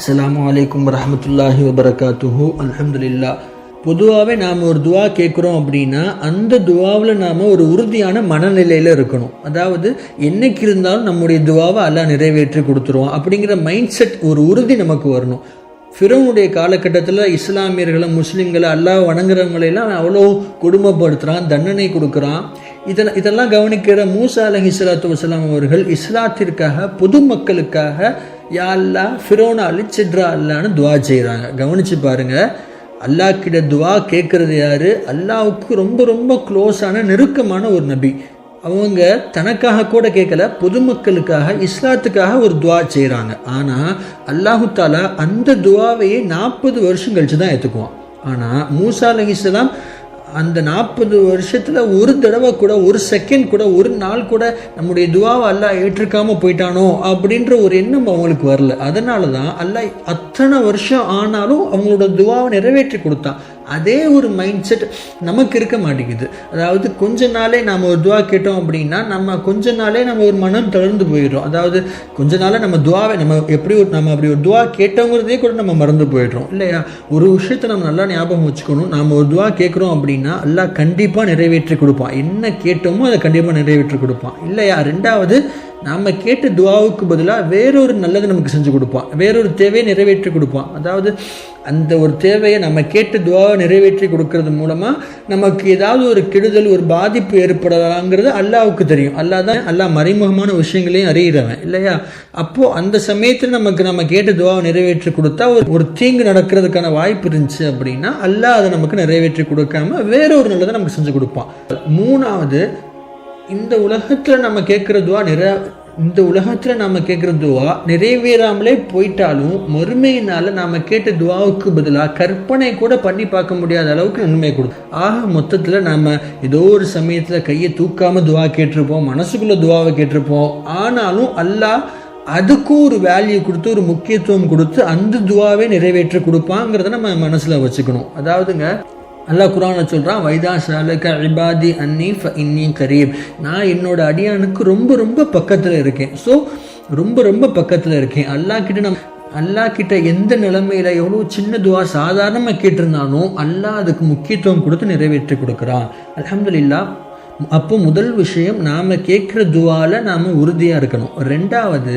அஸ்லாம் வலைக்கம் வரமத்துல்லாஹி வபரகாத்துஹு அலமதுல்லா பொதுவாகவே நாம் ஒரு துவா கேட்குறோம் அப்படின்னா அந்த துவாவில் நாம் ஒரு உறுதியான மனநிலையில் இருக்கணும். அதாவது என்னைக்கு இருந்தாலும் நம்முடைய துவாவை எல்லாம் நிறைவேற்றி கொடுத்துருவோம் அப்படிங்கிற மைண்ட் செட் ஒரு உறுதி நமக்கு வரணும். ஃபிரோனுடைய காலகட்டத்தில் இஸ்லாமியர்களை முஸ்லீம்களை அல்லாஹ் வணங்குறவங்களையெல்லாம் அவ்வளோ கொடுமைப்படுத்துகிறான் தண்டனை கொடுக்குறான். இதெல்லாம் இதெல்லாம் கவனிக்கிற மூசா அலஹி இஸ்லாத்து வசலாம் அவர்கள் இஸ்லாத்திற்காக பொதுமக்களுக்காக யா ஃபிரோனா அலி சிட்ரா அல்லான்னு துவா செய்கிறாங்க கவனிச்சு பாருங்க. அல்லாஹ் கிட்ட துவா கேட்குறது யாரு? அல்லாவுக்கு ரொம்ப ரொம்ப க்ளோஸான நெருக்கமான ஒரு நபி. அவங்க தனக்காக கூட கேட்கல பொதுமக்களுக்காக இஸ்லாத்துக்காக ஒரு துவா செய்கிறாங்க ஆனால் அல்லாஹு தாலா அந்த துவாவையே நாற்பது வருஷம் கழிச்சு தான் ஏற்றுக்குவான் ஆனால் மூசா அலஹிஸ்லாம் அந்த நாற்பது வருஷத்தில் ஒரு தடவை கூட ஒரு செகண்ட் கூட ஒரு நாள் கூட நம்முடைய துவாவை அல்லாஹ் ஏற்றுக்காம போயிட்டானோ அப்படின்ற ஒரு எண்ணம் அவங்களுக்கு வரல. அதனால தான் அல்லாஹ் அத்தனை வருஷம் ஆனாலும் அவங்களோட துவாவை நிறைவேற்றி கொடுத்தான். அதே ஒரு மைண்ட் செட் நமக்கு இருக்க மாட்டேங்குது. அதாவது கொஞ்ச நாளே நாம் ஒரு துவா கேட்டோம் அப்படின்னா நம்ம கொஞ்ச நாளே நம்ம ஒரு மனம் தளர்ந்து போயிடுறோம். அதாவது கொஞ்ச நாளே நம்ம துவாவை நம்ம எப்படி ஒரு நம்ம அப்படி ஒரு துவா கேட்டோங்கிறதே கூட நம்ம மறந்து போயிடுறோம். இல்லையா? ஒரு விஷயத்தை நம்ம நல்லா ஞாபகம் வச்சுக்கணும். நாம் ஒரு துவா கேட்குறோம் அப்படின்னா எல்லாம் கண்டிப்பாக நிறைவேற்றி கொடுப்பான். என்ன கேட்டோமோ அதை கண்டிப்பாக நிறைவேற்றி கொடுப்பான். இல்லையா? ரெண்டாவது நாம் கேட்ட துவாவுக்கு பதிலாக வேறொரு நல்லது நமக்கு செஞ்சு கொடுப்பான். வேறொரு தேவையை நிறைவேற்றி கொடுப்பான். அதாவது அந்த ஒரு தேவையை நம்ம கேட்டு துவாவை நிறைவேற்றி கொடுக்கறது மூலமாக நமக்கு ஏதாவது ஒரு கெடுதல் ஒரு பாதிப்பு ஏற்படலாங்கிறது அல்லாவுக்கு தெரியும். அல்லாஹ் தான் அல்லாஹ் மறைமுகமான விஷயங்களையும் அறிகிறவன் இல்லையா? அப்போது அந்த சமயத்தில் நமக்கு நம்ம கேட்டு துவாவை நிறைவேற்றி கொடுத்தா ஒரு ஒரு தீங்கு நடக்கிறதுக்கான வாய்ப்பு இருந்துச்சு அப்படின்னா அல்லாஹ் அதை நமக்கு நிறைவேற்றி கொடுக்காம வேற ஒரு நல்லதை நமக்கு செஞ்சு கொடுப்பான். மூணாவது இந்த உலகத்தில் நம்ம கேட்குற துவா நிற இந்த உலகத்தில் நாம் கேட்குற துவா நிறைவேறாமலே போயிட்டாலும் மறுமையினால் நாம் கேட்ட துவாவுக்கு பதிலாக கற்பனை கூட பண்ணி பார்க்க முடியாத அளவுக்கு நன்மை கொடுக்கும். ஆக மொத்தத்தில் நாம் ஏதோ ஒரு சமயத்தில் கையை தூக்காமல் துவா கேட்டிருப்போம் மனசுக்குள்ளே துவாவை கேட்டிருப்போம். ஆனாலும் அல்லாஹ் அதுக்கும் ஒரு வேல்யூ கொடுத்து ஒரு முக்கியத்துவம் கொடுத்து அந்த துவாவே நிறைவேற்றி கொடுப்பாங்கிறத நம்ம மனசில் வச்சுக்கணும். அதாவதுங்க அல்லாஹ் குரானை சொல்கிறான் வைதா சாலக இபாதி அன்னி ஃப இன்னி கரீப். நான் என்னோட அடியானுக்கு ரொம்ப ரொம்ப பக்கத்தில் இருக்கேன். ஸோ ரொம்ப ரொம்ப பக்கத்தில் இருக்கேன். அல்லாஹ் கிட்ட நம்ம அல்லாஹ் கிட்ட எந்த நிலைமையில் எவ்வளோ சின்ன துவா சாதாரணமாக கேட்டிருந்தாலும் அல்லாஹ் அதுக்கு முக்கியத்துவம் கொடுத்து நிறைவேற்றி கொடுக்குறான். அலமதுல்லா அப்போ முதல் விஷயம் நாம் கேட்குற துவாவில் நாம் உறுதியாக இருக்கணும். ரெண்டாவது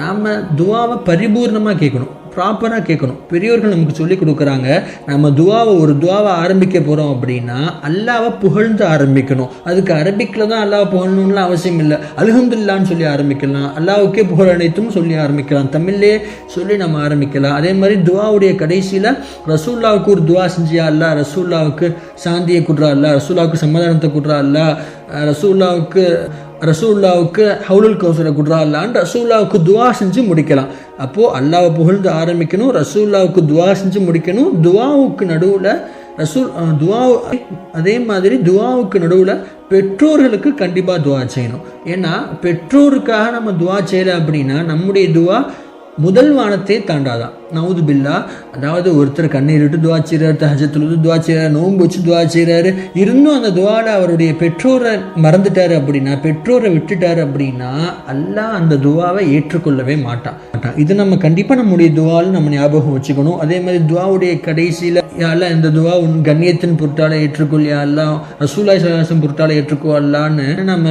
நாம் துவாவை பரிபூர்ணமாக கேட்கணும். ப்ராப்பராக கேட்கணும். பெரியோர்கள் நமக்கு சொல்லி கொடுக்குறாங்க நம்ம துவாவை ஒரு துவாவை ஆரம்பிக்க போகிறோம் அப்படின்னா அல்லாவை புகழ்ந்து ஆரம்பிக்கணும். அதுக்கு அரபிக்கில் தான் அல்லாவை புகழணும்னு அவசியம் இல்லை. அலகம்துல்லான்னு சொல்லி ஆரம்பிக்கலாம். அல்லாவுக்கே புகழ் அனைத்தும் சொல்லி ஆரம்பிக்கலாம். தமிழ்லே சொல்லி நம்ம ஆரம்பிக்கலாம். அதே மாதிரி துவாவுடைய கடைசியில் ரசூல்லாவுக்கு ஒரு துவா செஞ்சியா அல்லா ரசூல்லாவுக்கு சாந்தியை குட்ரா அல்ல ரசூல்லாவுக்கு சமாதானத்தை குட்ரா அல்ல ரசூல்லாவுக்கு ரசூல்லாவுக்கு ஹவுலுல் கௌசரை குட்ரா அல்லான்னு ரசூல்லாவுக்கு துவா செஞ்சு முடிக்கலாம். அப்போது அல்லாவை புகழ்ந்து ஆரம்பிக்கணும் ரசூல்லாவுக்கு துவா செஞ்சு முடிக்கணும். துவாவுக்கு நடுவில் ரசூல் துவா அதே மாதிரி துவாவுக்கு நடுவில் பெற்றோர்களுக்கு கண்டிப்பாக துவா செய்யணும். ஏன்னா பெற்றோருக்காக நம்ம துவா செய்யலை அப்படின்னா நம்முடைய துவா முதல் வானத்தை தாண்டாதான். நவுது பில்லா. அதாவது ஒருத்தர் கண்ணீரிட்டு துவா செய்கிறார் தஹஜத்தில் துவா செய்கிறார் நோன்பு வச்சு துவா செய்கிறாரு இருந்தும் அந்த துவாவில் அவருடைய பெற்றோரை மறந்துட்டார் அப்படின்னா பெற்றோரை விட்டுட்டார் அப்படின்னா அல்லாஹ் அந்த துவாவை ஏற்றுக்கொள்ளவே மாட்டான். மாட்டான். இது நம்ம கண்டிப்பாக நம்முடைய துவாவில் நம்ம ஞாபகம் வச்சுக்கணும். அதே மாதிரி துவாவுடைய கடைசியில் யாரெல்லாம் இந்த துவா உன் கண்ணியத்தின் பொருட்டால் ஏற்றுக்கொள்ளியா அல்லா ரசூலாய் சகாசம் பொருட்டால் ஏற்றுக்கோ அல்லான்னு நம்ம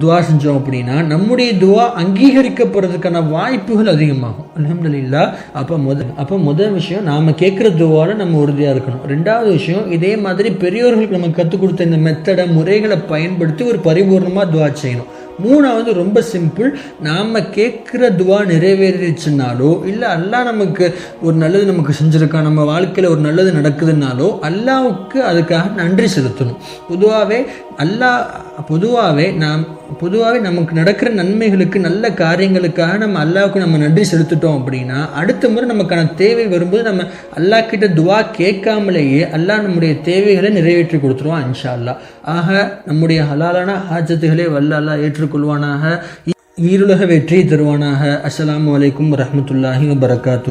துவா செஞ்சோம் அப்படின்னா நம்முடைய துவா அங்கீகரிக்கப்படுறதுக்கான வாய்ப்புகள் அதிகமாகும். அலமதுல்லா அப்போ முத அப்போ முதல் விஷயம் நாம் கேட்குற துவாவில் நம்ம உறுதியாக இருக்கணும். ரெண்டாவது விஷயம் இதே மாதிரி பெரியோர்களுக்கு நம்ம கற்றுக் கொடுத்த இந்த மெத்தடை முறைகளை பயன்படுத்தி ஒரு பரிபூர்ணமாக துவா செய்யணும். மூணாவது ரொம்ப சிம்பிள் நாம் கேட்குற துவா நிறைவேறிச்சுனாலோ இல்லை அல்லா நமக்கு ஒரு நல்லது நமக்கு செஞ்சுருக்கா நம்ம வாழ்க்கையில் ஒரு நல்லது நடக்குதுனாலோ அல்லாவுக்கு அதுக்காக நன்றி செலுத்தணும். பொதுவாகவே அல்லாஹ் பொதுவாகவே நாம் பொதுவாகவே நமக்கு நடக்கிற நன்மைகளுக்கு நல்ல காரியங்களுக்காக நம்ம அல்லாவுக்கு நம்ம நன்றி செலுத்திட்டோம் அப்படின்னா அடுத்த முறை நமக்கான தேவை வரும்போது நம்ம அல்லாஹ் கிட்ட துவா கேட்காமலேயே அல்லாஹ் நம்முடைய தேவைகளை நிறைவேற்றி கொடுத்துருவான் இன்ஷா அல்லா ஆக நம்முடைய ஹலாலான ஹாஜத்துகளே வல்ல அல்லா ஏற்றுக்கொள்வானாக ஈருலக வெற்றி தருவானாக. அஸ்லாம் வலைக்கும் வரமத்துல்லாஹி வரகாத்து